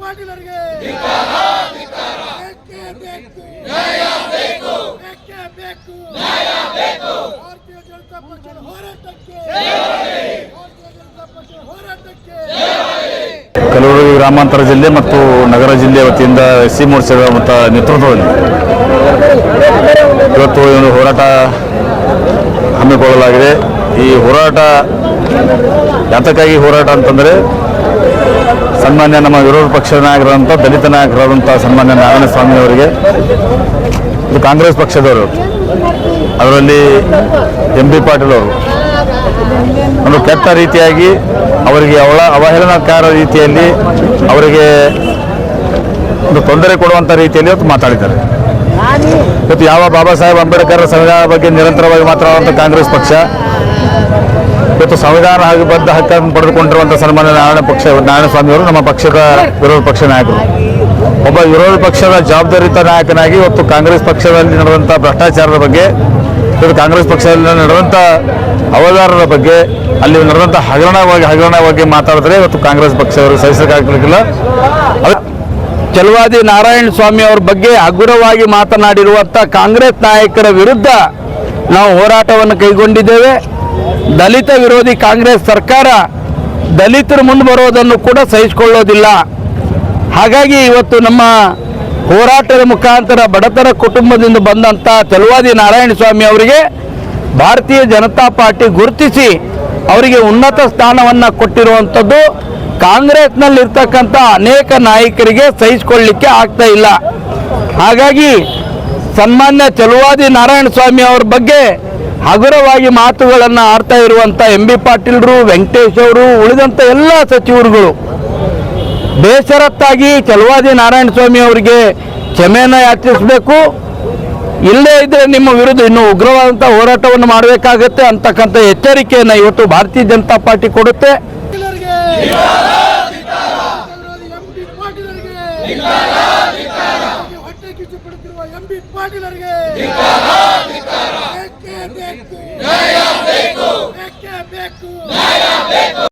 ಪಾಟೀಲರಿಗೆ. ಭಾರತೀಯ ಜನತಾ ಪಕ್ಷದ ಹೋರಾಟಕ್ಕೆ. ಭಾರತೀಯ ಜನತಾ ಪಕ್ಷದ ಹೋರಾಟಕ್ಕೆ. ಕಲಬುರಗಿ ಗ್ರಾಮಾಂತರ ಜಿಲ್ಲೆ ಮತ್ತು ನಗರ ಜಿಲ್ಲೆ ವತಿಯಿಂದ ಸಿ ಮೋರ್ಚಾದ ಮತ್ತು ನೇತೃತ್ವದಲ್ಲಿ ಇವತ್ತು ಒಂದು ಹೋರಾಟ ಹಮ್ಮಿಕೊಳ್ಳಲಾಗಿದೆ. ಈ ಹೋರಾಟ, ಯಾತಕ್ಕಾಗಿ ಹೋರಾಟ ಅಂತಂದರೆ ಸನ್ಮಾನ್ಯ ನಮ್ಮ ವಿರೋಧ ಪಕ್ಷದ ನಾಯಕರಾದಂಥ ದಲಿತ ನಾಯಕರಾದಂಥ ಸನ್ಮಾನ್ಯ ನಾರಾಯಣಸ್ವಾಮಿ ಅವರಿಗೆ, ಇದು ಕಾಂಗ್ರೆಸ್ ಪಕ್ಷದವರು, ಅದರಲ್ಲಿ ಎಂ ಬಿ ಪಾಟೀಲ್ ಅವರು. ಒಂದು ಕೆಟ್ಟ ರೀತಿಯಾಗಿ ಅವರಿಗೆ ಅವಳ ಅವಹೇಳನಕಾರ ರೀತಿಯಲ್ಲಿ ಅವರಿಗೆ ಒಂದು ತೊಂದರೆ ಕೊಡುವಂಥ ರೀತಿಯಲ್ಲಿ ಇವತ್ತು ಮಾತಾಡಿದ್ದಾರೆ. ಇವತ್ತು ಯಾವ ಬಾಬಾ ಸಾಹೇಬ್ ಅಂಬೇಡ್ಕರ್ ಸಂವಿಧಾನ ಬಗ್ಗೆ ನಿರಂತರವಾಗಿ ಮಾತಾಡುವಂಥ ಕಾಂಗ್ರೆಸ್ ಪಕ್ಷ ಇವತ್ತು ಸಂವಿಧಾನ ಬದ್ಧ ಹಕ್ಕನ್ನು ಪಡೆದುಕೊಂಡಿರುವಂಥ ಸನ್ಮಾನ್ಯ ನಾರಾಯಣ ಪಕ್ಷ ನಾರಾಯಣಸ್ವಾಮಿ ಅವರು ನಮ್ಮ ಪಕ್ಷದ ವಿರೋಧ ಪಕ್ಷ ನಾಯಕರು. ಒಬ್ಬ ವಿರೋಧ ಪಕ್ಷದ ಜವಾಬ್ದಾರಿತ ನಾಯಕನಾಗಿ ಇವತ್ತು ಕಾಂಗ್ರೆಸ್ ಪಕ್ಷದಲ್ಲಿ ನಡೆದಂಥ ಭ್ರಷ್ಟಾಚಾರದ ಬಗ್ಗೆ, ಇವತ್ತು ಕಾಂಗ್ರೆಸ್ ಪಕ್ಷದಲ್ಲಿ ನಡೆದಂಥ ಅವಧಾರದ ಬಗ್ಗೆ, ಅಲ್ಲಿ ನಡೆದಂಥ ಹಗರಣವಾಗಿ ಹಗರಣವಾಗಿ ಮಾತಾಡಿದ್ರೆ ಇವತ್ತು ಕಾಂಗ್ರೆಸ್ ಪಕ್ಷವರು ಸಹಿಸಲಿಕ್ಕಾಗಲಿಕ್ಕಿಲ್ಲ ಚಲವಾದಿ ನಾರಾಯಣ ಸ್ವಾಮಿ ಅವ್ರ ಬಗ್ಗೆ ಹಗುರವಾಗಿ ಮಾತನಾಡಿರುವಂಥ ಕಾಂಗ್ರೆಸ್ ನಾಯಕರ ವಿರುದ್ಧ ನಾವು ಹೋರಾಟವನ್ನು ಕೈಗೊಂಡಿದ್ದೇವೆ. ದಲಿತ ವಿರೋಧಿ ಕಾಂಗ್ರೆಸ್ ಸರ್ಕಾರ ದಲಿತರು ಮುಂದೆ ಬರೋದನ್ನು ಕೂಡ ಸಹಿಸಿಕೊಳ್ಳೋದಿಲ್ಲ. ಹಾಗಾಗಿ ಇವತ್ತು ನಮ್ಮ ಹೋರಾಟದ ಮುಖಾಂತರ ಬಡತನ ಕುಟುಂಬದಿಂದ ಬಂದಂಥ ತೆಲುವಾದಿ ನಾರಾಯಣ ಸ್ವಾಮಿ ಅವರಿಗೆ ಭಾರತೀಯ ಜನತಾ ಪಾರ್ಟಿ ಗುರುತಿಸಿ ಅವರಿಗೆ ಉನ್ನತ ಸ್ಥಾನವನ್ನು ಕೊಟ್ಟಿರುವಂಥದ್ದು ಕಾಂಗ್ರೆಸ್ನಲ್ಲಿರ್ತಕ್ಕಂಥ ಅನೇಕ ನಾಯಕರಿಗೆ ಸಹಿಸಿಕೊಳ್ಳಿಕ್ಕೆ ಆಗ್ತಾ ಇಲ್ಲ. ಹಾಗಾಗಿ ಸನ್ಮಾನ್ಯ ಚಲುವಾದಿ ನಾರಾಯಣ ಸ್ವಾಮಿ ಅವ್ರ ಬಗ್ಗೆ ಹಗುರವಾಗಿ ಮಾತುಗಳನ್ನು ಆಡ್ತಾ ಇರುವಂಥ ಎಂ ಬಿ ಪಾಟೀಲ್ರು, ವೆಂಕಟೇಶ್ ಅವರು ಉಳಿದಂಥ ಎಲ್ಲ ಸಚಿವರುಗಳು. ಬೇಸರತ್ತಾಗಿ ಚಲುವಾದಿ ನಾರಾಯಣ ಸ್ವಾಮಿ ಅವರಿಗೆ ಕ್ಷಮೆಯನ್ನು ಯಾಚಿಸಬೇಕು. ಇಲ್ಲೇ ಇದ್ರೆ ನಿಮ್ಮ ವಿರುದ್ಧ ಇನ್ನು ಉಗ್ರವಾದಂಥ ಹೋರಾಟವನ್ನು ಮಾಡಬೇಕಾಗತ್ತೆ ಅಂತಕ್ಕಂಥ ಎಚ್ಚರಿಕೆಯನ್ನು ಇವತ್ತು ಭಾರತೀಯ ಜನತಾ ಪಾರ್ಟಿ ಕೊಡುತ್ತೆ ಪಾಟೀಲರಿಗೆ ಎಂ ಪಿ ಪಾಟೀಲರಿಗೆ ಹೊಟ್ಟೆ ಕಿಚ್ಚು ಪಡುತ್ತಿರುವ ಎಂ ಪಿ ಪಾಟೀಲರಿಗೆ